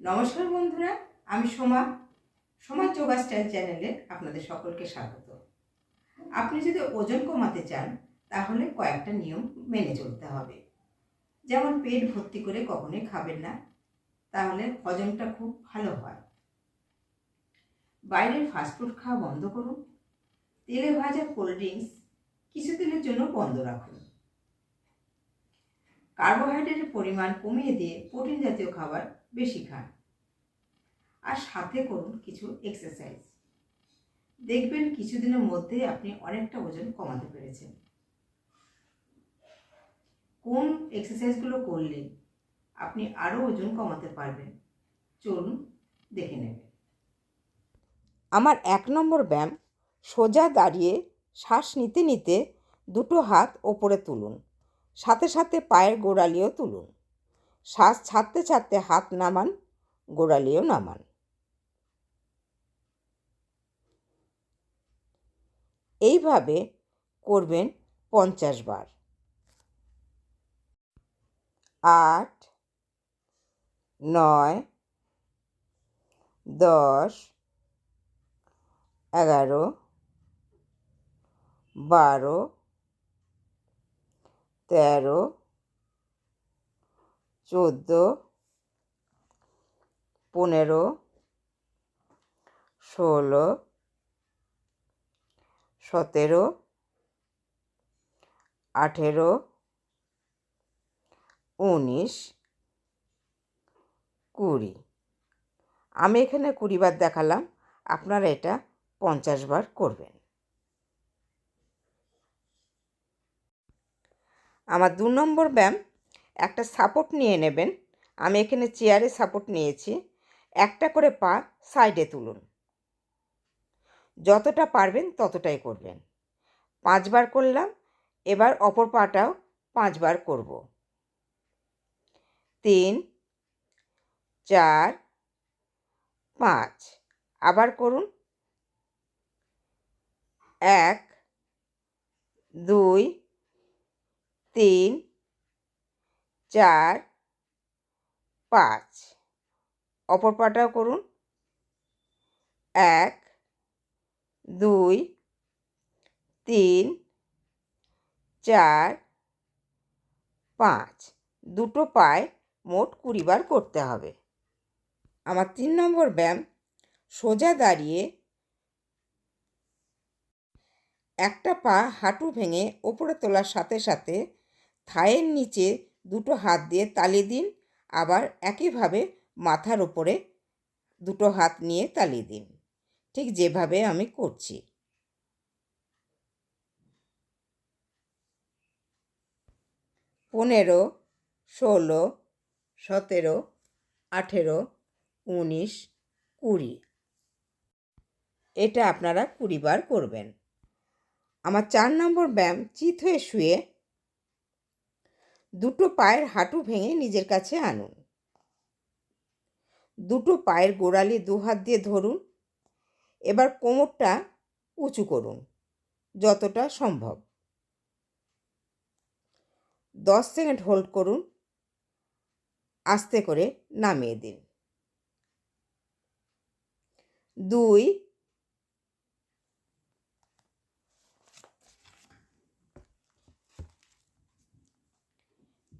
নমস্কার বন্ধুরা, আমি সোমা সোমা যোগা স্টাইল চ্যানেলে আপনাদের সকলকে স্বাগত। আপনি যদি ওজন কমাতে চান, তাহলে কয়েকটা নিয়ম মেনে চলতে হবে। যেমন পেট ভর্তি করে কখনোই খাবেন না, তাহলে হজমটা খুব ভালো হয়। বাইরের ফাস্টফুড খাওয়া বন্ধ করুন। তেলে ভাজা কোল্ড ড্রিঙ্কস কিছুদিনের জন্য বন্ধ রাখুন। কার্বোহাইড্রেটের পরিমাণ কমিয়ে দিয়ে প্রোটিন জাতীয় খাবার বেশি খান। আর সাথে করুন কিছু এক্সারসাইজ দেখবেন কিছুদিনের মধ্যেই আপনি অনেকটা ওজন কমাতে পেরেছেন। কোন এক্সারসাইজগুলো করলে আপনি আরও ওজন কমাতে পারবেন, চলুন দেখে নেবেন আমার এক নম্বর ব্যায়াম, সোজা দাঁড়িয়ে শ্বাস নিতে নিতে দুটো হাত ওপরে তুলুন। সাথে সাথে পায়ের গোড়ালিও তুলুন। শ্বাস ছাড়তে ছাড়তে হাত নামান, গোড়ালিও নামান। এইভাবে করবেন পঞ্চাশ বার। আট, নয়, দশ, এগারো, বারো তেরো, চোদ্দ, পনেরো, ষোলো, সতেরো, আঠেরো, উনিশ, কুড়ি। আমি এখানে কুড়ি বার দেখালাম, আপনারা এটা পঞ্চাশ বার করবেন। আমার দু নম্বর ব্যায়াম, একটা সাপোর্ট নিয়ে নেবেন। আমি এখানে চেয়ারে সাপোর্ট নিয়েছি। একটা করে পা সাইডে তুলুন। যতটা পারবেন ততটাই করবেন। পাঁচবার করলাম, এবার অপর পাটাও পাঁচবার করব। তিন, চার, পাঁচ, আবার করুন। এক, দুই তিন, চার, পাঁচ। অপর পাটাও করুন। এক, দুই, তিন, চার, পাঁচ। দুটো পায়ে মোট কুড়ি বার করতে হবে। আমার তিন নম্বর ব্যায়াম, সোজা দাঁড়িয়ে একটা পা হাঁটু ভেঙে ওপরে তোলার সাথে সাথে থায়ের নিচে দুটো হাত দিয়ে তালি দিন, আবার একইভাবে মাথার ওপরে দুটো হাত নিয়ে তালি দিন। ঠিক যেভাবে আমি করছি। পনেরো, ষোলো, সতেরো, আঠেরো, উনিশ, কুড়ি। এটা আপনারা কুড়ি বার করবেন। আমার চার নম্বর ব্যায়াম চিত হয়ে শুয়ে দুটো পায়ের হাঁটু ভেঙে নিজের কাছে আনুন। দুটো পায়ের গোড়ালি দু হাত দিয়ে ধরুন। এবার কোমরটা উঁচু করুন, যতটা সম্ভব। দশ সেকেন্ড হোল্ড করুন, আস্তে করে নামিয়ে দিন। দুই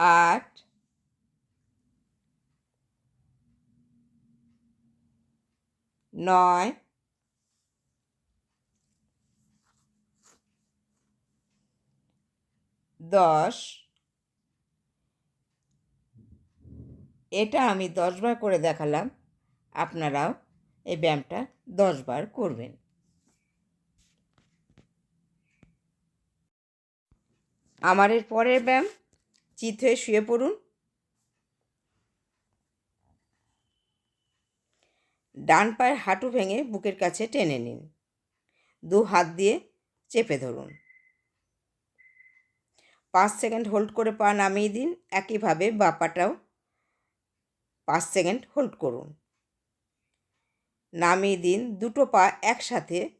আট, নয়, দশ। এটা আমি দশবার করে দেখালাম। আপনারাও এই ব্যায়ামটা দশবার করবেন। আমার এর পরের ব্যায়াম চিত হয়ে শুয়ে পড়ুন। ডান পায়ের হাঁটু ভেঙে বুকের কাছে টেনে নিন। দু হাত দিয়ে চেপে ধরুন। পাঁচ সেকেন্ড হোল্ড করে পা নামিয়ে দিন। একইভাবে বা পাটাও পাঁচ সেকেন্ড হোল্ড করুন। নামিয়ে দিন। দুটো পা একসাথে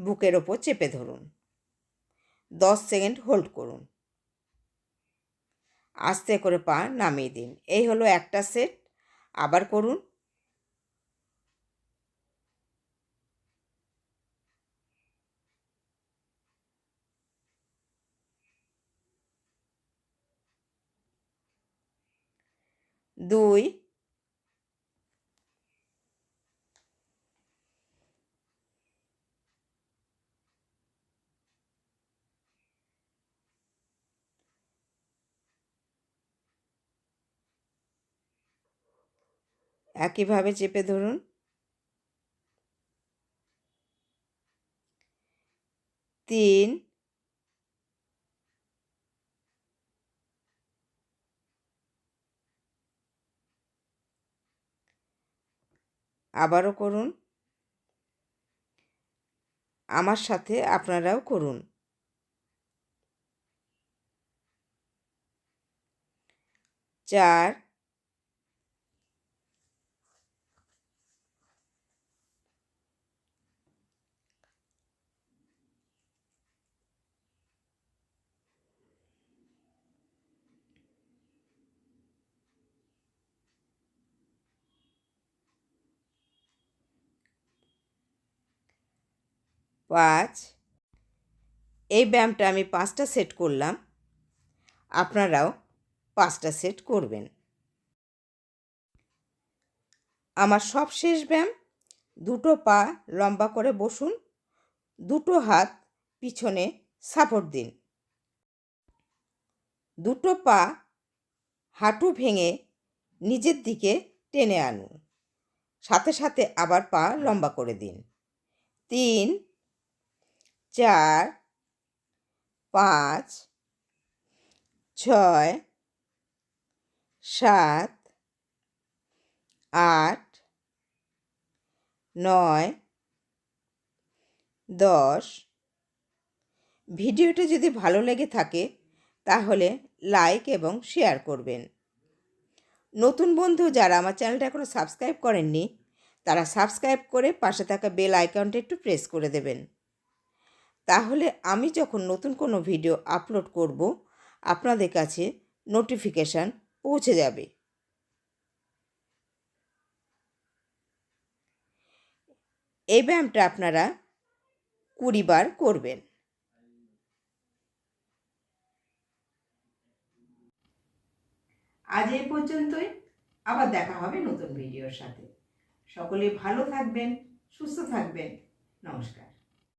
বুকের ওপর চেপে ধরুন। দশ সেকেন্ড হোল্ড করুন। আস্তে করে পা নামিয়ে দিন। এই হলো একটা সেট। আবার করুন। দুই একইভাবে চেপে ধরুন। তিন। আবারও করুন। আমার সাথে আপনারাও করুন। চার। পাঁচ। এই ব্যায়ামটা আমি পাঁচটা সেট করলাম। আপনারাও পাঁচটা সেট করবেন। আমার সব শেষ ব্যায়াম, দুটো পা লম্বা করে বসুন, দুটো হাত পিছনে সাপোর্ট দিন। দুটো পা হাঁটু ভেঙে নিজের দিকে টেনে আনুন। সাথে সাথে আবার পা লম্বা করে দিন। তিন চার, পাঁচ, ছয়, সাত, আট, নয়, দশ। ভিডিওটা যদি ভালো লেগে থাকে, তাহলে লাইক এবং শেয়ার করবেন। নতুন বন্ধু যারা আমার চ্যানেলটা এখনও সাবস্ক্রাইব করেননি, তারা সাবস্ক্রাইব করে পাশে থাকা বেল আইকনটা একটু প্রেস করে দেবেন। তাহলে আমি যখন নতুন কোনো ভিডিও আপলোড করব, আপনাদের কাছে নোটিফিকেশান পৌঁছে যাবে। এই ব্যায়ামটা আপনারা কুড়ি বার করবেন। আজ এই পর্যন্তই। আবার দেখা হবে নতুন ভিডিওর সাথে। সকলে ভালো থাকবেন, সুস্থ থাকবেন। নমস্কার।